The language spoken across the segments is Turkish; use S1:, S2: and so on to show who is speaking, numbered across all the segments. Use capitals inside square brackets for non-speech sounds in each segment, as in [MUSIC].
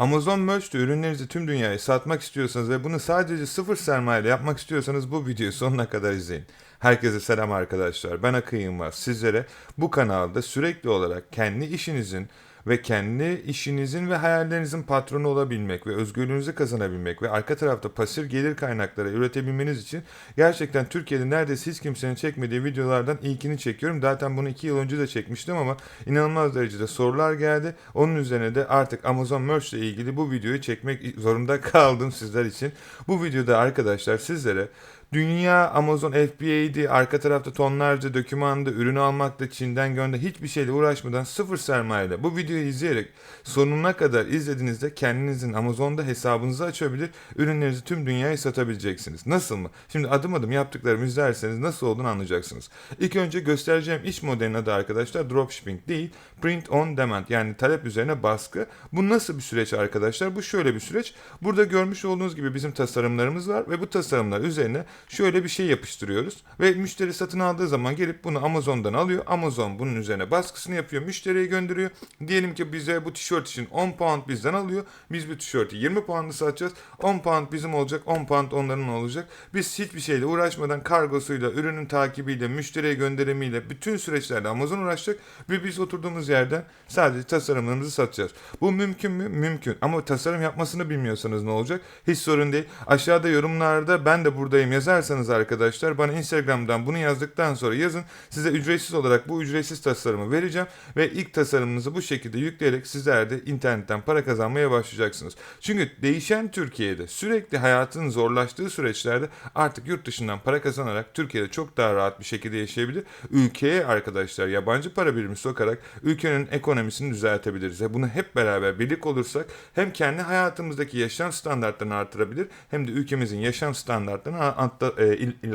S1: Amazon Merch'te ürünlerinizi tüm dünyaya satmak istiyorsanız ve bunu sadece sıfır sermaye ile yapmak istiyorsanız bu videoyu sonuna kadar izleyin. Herkese selam arkadaşlar. Ben Akın Yılmaz. Sizlere bu kanalda sürekli olarak kendi işinizin ve kendi işinizin ve hayallerinizin patronu olabilmek ve özgürlüğünüzü kazanabilmek ve arka tarafta pasif gelir kaynakları üretebilmeniz için gerçekten Türkiye'de neredeyse hiç kimsenin çekmediği videolardan ilkini çekiyorum. Zaten bunu iki yıl önce de çekmiştim ama inanılmaz derecede sorular geldi. Onun üzerine de artık Amazon Merch ile ilgili bu videoyu çekmek zorunda [LAUGHS] kaldım sizler için. Bu videoda arkadaşlar sizlere Dünya Amazon FBA'di, arka tarafta tonlarca dokümandı, ürünü almakta Çin'den gönder hiçbir şeyle uğraşmadan sıfır sermayeyle bu videoyu izleyerek sonuna kadar izlediğinizde kendinizin Amazon'da hesabınızı açabilir, ürünlerinizi tüm dünyaya satabileceksiniz. Nasıl mı? Şimdi adım adım yaptıklarımı izlerseniz nasıl olduğunu anlayacaksınız. İlk önce göstereceğim iş modelinin adı arkadaşlar dropshipping değil, print on demand yani talep üzerine baskı. Bu nasıl bir süreç arkadaşlar? Bu şöyle bir süreç. Burada görmüş olduğunuz gibi bizim tasarımlarımız var ve bu tasarımlar üzerine şöyle bir şey yapıştırıyoruz ve müşteri satın aldığı zaman gelip bunu Amazon'dan alıyor. Amazon bunun üzerine baskısını yapıyor, müşteriye gönderiyor. Diyelim ki bize bu tişört için 10 pound bizden alıyor. Biz bu tişörtü 20 pound'ı satacağız. 10 pound bizim olacak, 10 pound onların olacak. Biz hiçbir şeyle uğraşmadan kargosuyla, ürünün takibiyle, müşteriye gönderimiyle bütün süreçlerde Amazon uğraşacak ve biz oturduğumuz yerden sadece tasarımlarımızı satacağız. Bu mümkün mü? Mümkün. Ama tasarım yapmasını bilmiyorsanız ne olacak? Hiç sorun değil. Aşağıda yorumlarda ben de buradayım yazarsanız arkadaşlar bana Instagram'dan bunu yazdıktan sonra yazın. Size ücretsiz olarak bu ücretsiz tasarımı vereceğim ve ilk tasarımınızı bu şekilde yükleyerek sizler de internetten para kazanmaya başlayacaksınız. Çünkü değişen Türkiye'de sürekli hayatın zorlaştığı süreçlerde artık yurt dışından para kazanarak Türkiye'de çok daha rahat bir şekilde yaşayabilir. Ülkeye arkadaşlar yabancı para birimi sokarak ülkenin ekonomisini düzeltebiliriz. Bunu hep beraber birlik olursak hem kendi hayatımızdaki yaşam standartlarını artırabilir hem de ülkemizin yaşam standartlarını eh, y,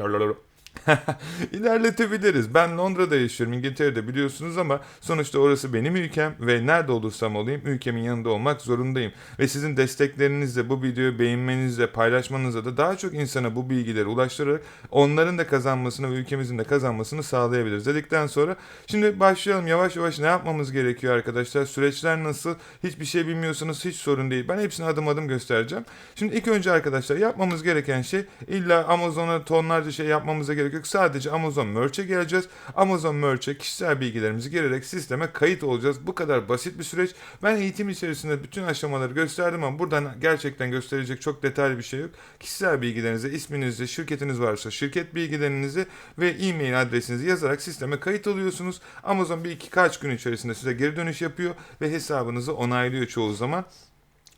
S1: [LAUGHS] ilerletebiliriz. Ben Londra'da yaşıyorum, İngiltere'de biliyorsunuz ama sonuçta orası benim ülkem ve nerede olursam olayım ülkemin yanında olmak zorundayım. Ve sizin desteklerinizle, bu videoyu beğenmenizle, paylaşmanızla da daha çok insana bu bilgileri ulaştırarak onların da kazanmasını ve ülkemizin de kazanmasını sağlayabiliriz dedikten sonra şimdi başlayalım yavaş yavaş ne yapmamız gerekiyor arkadaşlar? Süreçler nasıl? Hiçbir şey bilmiyorsanız hiç sorun değil. Ben hepsini adım adım göstereceğim. Şimdi ilk önce arkadaşlar yapmamız gereken şey illa Amazon'a tonlarca şey yapmamıza gerek yok. Sadece Amazon Merch'e geleceğiz. Amazon Merch'e kişisel bilgilerimizi girerek sisteme kayıt olacağız. Bu kadar basit bir süreç. Ben eğitim içerisinde bütün aşamaları gösterdim ama buradan gerçekten gösterecek çok detaylı bir şey yok. Kişisel bilgilerinizi, isminizi, şirketiniz varsa şirket bilgilerinizi ve e-mail adresinizi yazarak sisteme kayıt oluyorsunuz. Amazon bir iki kaç gün içerisinde size geri dönüş yapıyor ve hesabınızı onaylıyor çoğu zaman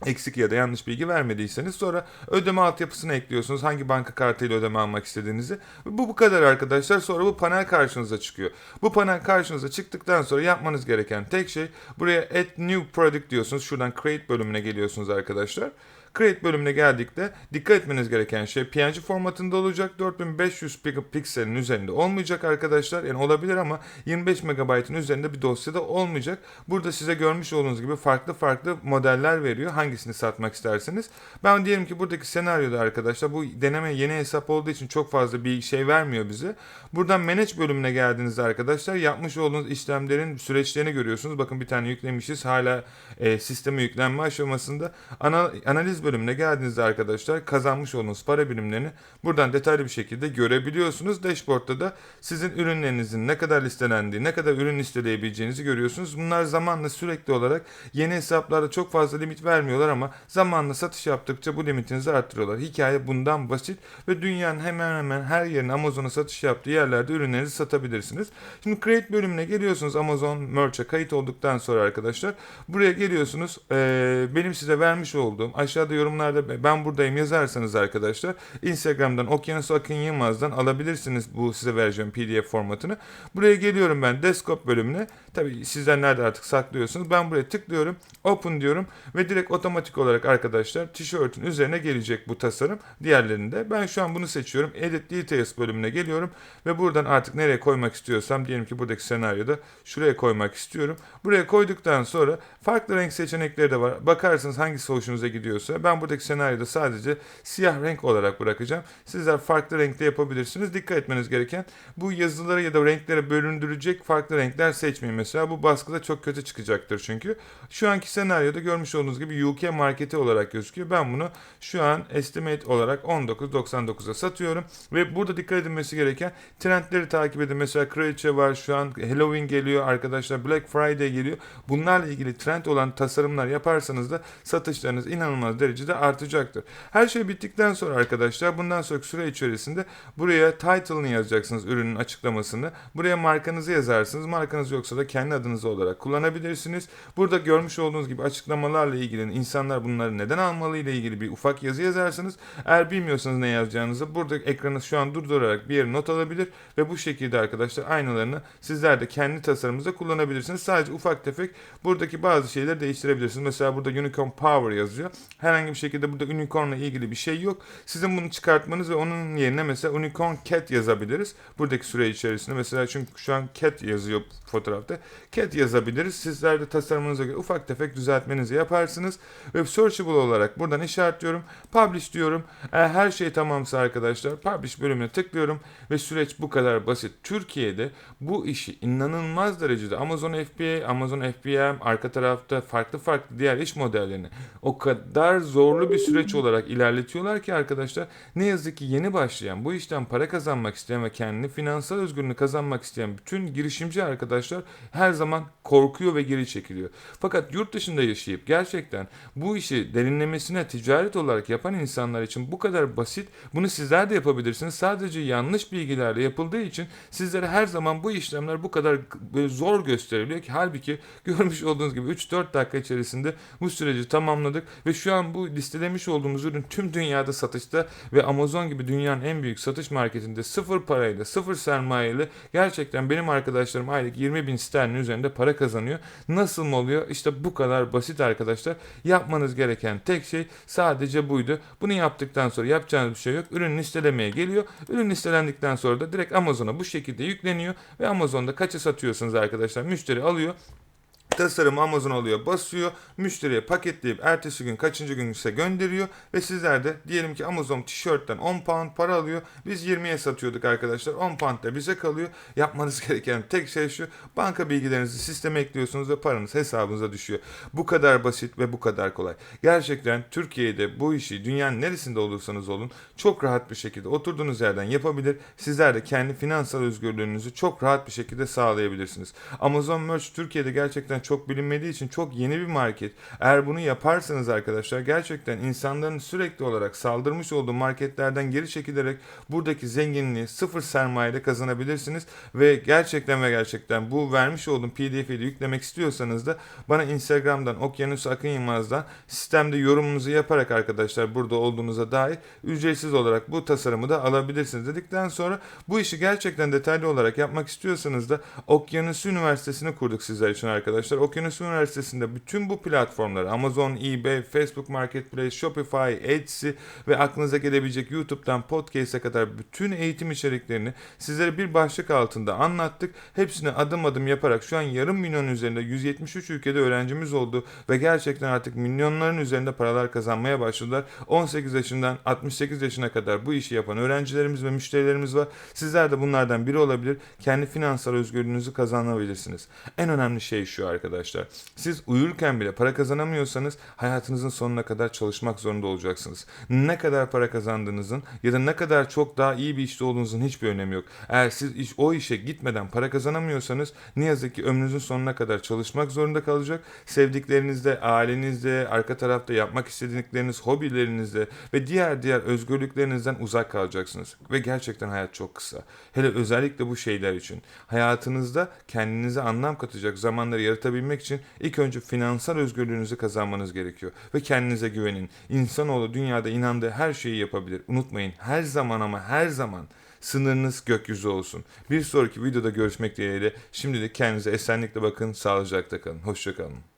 S1: eksik ya da yanlış bilgi vermediyseniz sonra ödeme altyapısını ekliyorsunuz. Hangi banka kartıyla ödeme almak istediğinizi. Bu bu kadar arkadaşlar. Sonra bu panel karşınıza çıkıyor. Bu panel karşınıza çıktıktan sonra yapmanız gereken tek şey buraya add new product diyorsunuz. Şuradan create bölümüne geliyorsunuz arkadaşlar. Create bölümüne geldikte dikkat etmeniz gereken şey PNG formatında olacak. 4500 pikselin üzerinde olmayacak arkadaşlar. Yani olabilir ama 25 MB'ın üzerinde bir dosyada olmayacak. Burada size görmüş olduğunuz gibi farklı farklı modeller veriyor. Hangisini satmak isterseniz. Ben diyelim ki buradaki senaryoda arkadaşlar bu deneme yeni hesap olduğu için çok fazla bir şey vermiyor bize. Buradan manage bölümüne geldiğinizde arkadaşlar yapmış olduğunuz işlemlerin süreçlerini görüyorsunuz. Bakın bir tane yüklemişiz. Hala e, sisteme yüklenme aşamasında. Ana, analiz bölümüne geldiğinizde arkadaşlar kazanmış olduğunuz para birimlerini buradan detaylı bir şekilde görebiliyorsunuz. Dashboard'da da sizin ürünlerinizin ne kadar listelendiği, ne kadar ürün listeleyebileceğinizi görüyorsunuz. Bunlar zamanla sürekli olarak yeni hesaplarda çok fazla limit vermiyorlar ama zamanla satış yaptıkça bu limitinizi arttırıyorlar. Hikaye bundan basit ve dünyanın hemen hemen her yerine Amazon'a satış yaptığı yerlerde ürünlerinizi satabilirsiniz. Şimdi Create bölümüne geliyorsunuz Amazon Merch'e kayıt olduktan sonra arkadaşlar. Buraya geliyorsunuz. Ee, benim size vermiş olduğum aşağıda yorumlarda ben buradayım yazarsanız arkadaşlar Instagram'dan Okyanus Akın Yılmaz'dan alabilirsiniz bu size vereceğim PDF formatını. Buraya geliyorum ben desktop bölümüne. Tabi sizler nerede artık saklıyorsunuz. Ben buraya tıklıyorum. Open diyorum ve direkt otomatik olarak arkadaşlar tişörtün üzerine gelecek bu tasarım. Diğerlerinde ben şu an bunu seçiyorum. Edit Details bölümüne geliyorum ve buradan artık nereye koymak istiyorsam diyelim ki buradaki senaryoda şuraya koymak istiyorum. Buraya koyduktan sonra farklı renk seçenekleri de var. Bakarsınız hangisi hoşunuza gidiyorsa arkadaşlar. Ben buradaki senaryoda sadece siyah renk olarak bırakacağım. Sizler farklı renkte yapabilirsiniz. Dikkat etmeniz gereken bu yazıları ya da renklere bölündürecek farklı renkler seçmeyin. Mesela bu baskıda çok kötü çıkacaktır çünkü. Şu anki senaryoda görmüş olduğunuz gibi UK marketi olarak gözüküyor. Ben bunu şu an estimate olarak 19.99'a satıyorum. Ve burada dikkat edilmesi gereken trendleri takip edin. Mesela kraliçe var şu an Halloween geliyor arkadaşlar Black Friday geliyor. Bunlarla ilgili trend olan tasarımlar yaparsanız da satışlarınız inanılmaz derecede artacaktır. Her şey bittikten sonra arkadaşlar bundan sonraki süre içerisinde buraya title'ını yazacaksınız ürünün açıklamasını. Buraya markanızı yazarsınız. Markanız yoksa da kendi adınız olarak kullanabilirsiniz. Burada görmüş olduğunuz gibi açıklamalarla ilgili insanlar bunları neden almalı ile ilgili bir ufak yazı yazarsınız. Eğer bilmiyorsanız ne yazacağınızı burada ekranı şu an durdurarak bir yere not alabilir ve bu şekilde arkadaşlar aynılarını sizler de kendi tasarımınızda kullanabilirsiniz. Sadece ufak tefek buradaki bazı şeyleri değiştirebilirsiniz. Mesela burada Unicorn Power yazıyor. Herhangi bir şekilde burada Unicorn ile ilgili bir şey yok. Sizin bunu çıkartmanız ve onun yerine mesela Unicorn Cat yazabiliriz. Buradaki süre içerisinde mesela çünkü şu an Cat yazıyor fotoğrafta. Cat yazabiliriz. Sizler de tasarımınıza göre ufak tefek düzeltmenizi yaparsınız. Ve searchable olarak buradan işaretliyorum. Publish diyorum. Eğer her şey tamamsa arkadaşlar Publish bölümüne tıklıyorum ve süreç bu kadar basit. Türkiye'de bu işi inanılmaz derecede Amazon FBA, Amazon FBM, arka tarafta farklı farklı diğer iş modellerini o kadar zorlu bir süreç olarak ilerletiyorlar ki arkadaşlar ne yazık ki yeni başlayan bu işten para kazanmak isteyen ve kendini finansal özgürlüğünü kazanmak isteyen bütün girişimci arkadaşlar her zaman korkuyor ve geri çekiliyor. Fakat yurt dışında yaşayıp gerçekten bu işi derinlemesine ticaret olarak yapan insanlar için bu kadar basit. Bunu sizler de yapabilirsiniz. Sadece yanlış bilgilerle yapıldığı için sizlere her zaman bu işlemler bu kadar zor gösteriliyor ki halbuki görmüş olduğunuz gibi 3-4 dakika içerisinde bu süreci tamamladık ve şu an bu listelemiş olduğumuz ürün tüm dünyada satışta ve Amazon gibi dünyanın en büyük satış marketinde sıfır parayla, sıfır sermayeyle gerçekten benim arkadaşlarım aylık 20 bin sterlin üzerinde para kazanıyor. Nasıl mı oluyor? İşte bu kadar basit arkadaşlar. Yapmanız gereken tek şey sadece buydu. Bunu yaptıktan sonra yapacağınız bir şey yok. Ürün listelemeye geliyor. Ürün listelendikten sonra da direkt Amazon'a bu şekilde yükleniyor ve Amazon'da kaça satıyorsunuz arkadaşlar? Müşteri alıyor tasarım Amazon alıyor, basıyor, müşteriye paketleyip ertesi gün kaçıncı gün ise gönderiyor ve sizler de diyelim ki Amazon tişörtten 10 pound para alıyor. Biz 20'ye satıyorduk arkadaşlar. 10 pound da bize kalıyor. Yapmanız [LAUGHS] gereken tek şey şu. Banka bilgilerinizi sisteme ekliyorsunuz ve paranız hesabınıza düşüyor. Bu kadar basit ve bu kadar kolay. Gerçekten Türkiye'de bu işi dünyanın neresinde olursanız olun çok rahat bir şekilde oturduğunuz yerden yapabilir. Sizler de kendi finansal özgürlüğünüzü çok rahat bir şekilde sağlayabilirsiniz. Amazon Merch Türkiye'de gerçekten çok bilinmediği için çok yeni bir market. Eğer bunu yaparsanız arkadaşlar gerçekten insanların sürekli olarak saldırmış olduğu marketlerden geri çekilerek buradaki zenginliği sıfır sermayeyle kazanabilirsiniz ve gerçekten ve gerçekten bu vermiş olduğum PDF'i yüklemek istiyorsanız da bana Instagram'dan Okyanus Akın Yılmaz'dan sistemde yorumunuzu yaparak arkadaşlar burada olduğunuza dair ücretsiz olarak bu tasarımı da alabilirsiniz dedikten sonra bu işi gerçekten detaylı olarak yapmak istiyorsanız da Okyanus Üniversitesi'ni kurduk sizler için arkadaşlar arkadaşlar Okyanus Üniversitesi'nde bütün bu platformları Amazon, eBay, Facebook Marketplace, Shopify, Etsy ve aklınıza gelebilecek YouTube'dan podcast'e kadar bütün eğitim içeriklerini sizlere bir başlık altında anlattık. Hepsini adım adım yaparak şu an yarım milyon üzerinde 173 ülkede öğrencimiz oldu ve gerçekten artık milyonların üzerinde paralar kazanmaya başladılar. 18 yaşından 68 yaşına kadar bu işi yapan öğrencilerimiz ve müşterilerimiz var. Sizler de bunlardan biri olabilir. Kendi finansal özgürlüğünüzü kazanabilirsiniz. En önemli şey şu arkadaşlar arkadaşlar. Siz uyurken bile para kazanamıyorsanız hayatınızın sonuna kadar çalışmak zorunda olacaksınız. Ne kadar para kazandığınızın ya da ne kadar çok daha iyi bir işte olduğunuzun hiçbir önemi yok. Eğer siz iş, o işe gitmeden para kazanamıyorsanız ne yazık ki ömrünüzün sonuna kadar çalışmak zorunda kalacak. Sevdiklerinizde, ailenizde, arka tarafta yapmak istedikleriniz, hobilerinizde ve diğer diğer özgürlüklerinizden uzak kalacaksınız. Ve gerçekten hayat çok kısa. Hele özellikle bu şeyler için. Hayatınızda kendinize anlam katacak zamanları yaratabilmek için ilk önce finansal özgürlüğünüzü kazanmanız gerekiyor. Ve kendinize güvenin. İnsanoğlu dünyada inandığı her şeyi yapabilir. Unutmayın her zaman ama her zaman sınırınız gökyüzü olsun. Bir sonraki videoda görüşmek dileğiyle. Şimdilik kendinize esenlikle bakın, sağlıcakla kalın. Hoşçakalın.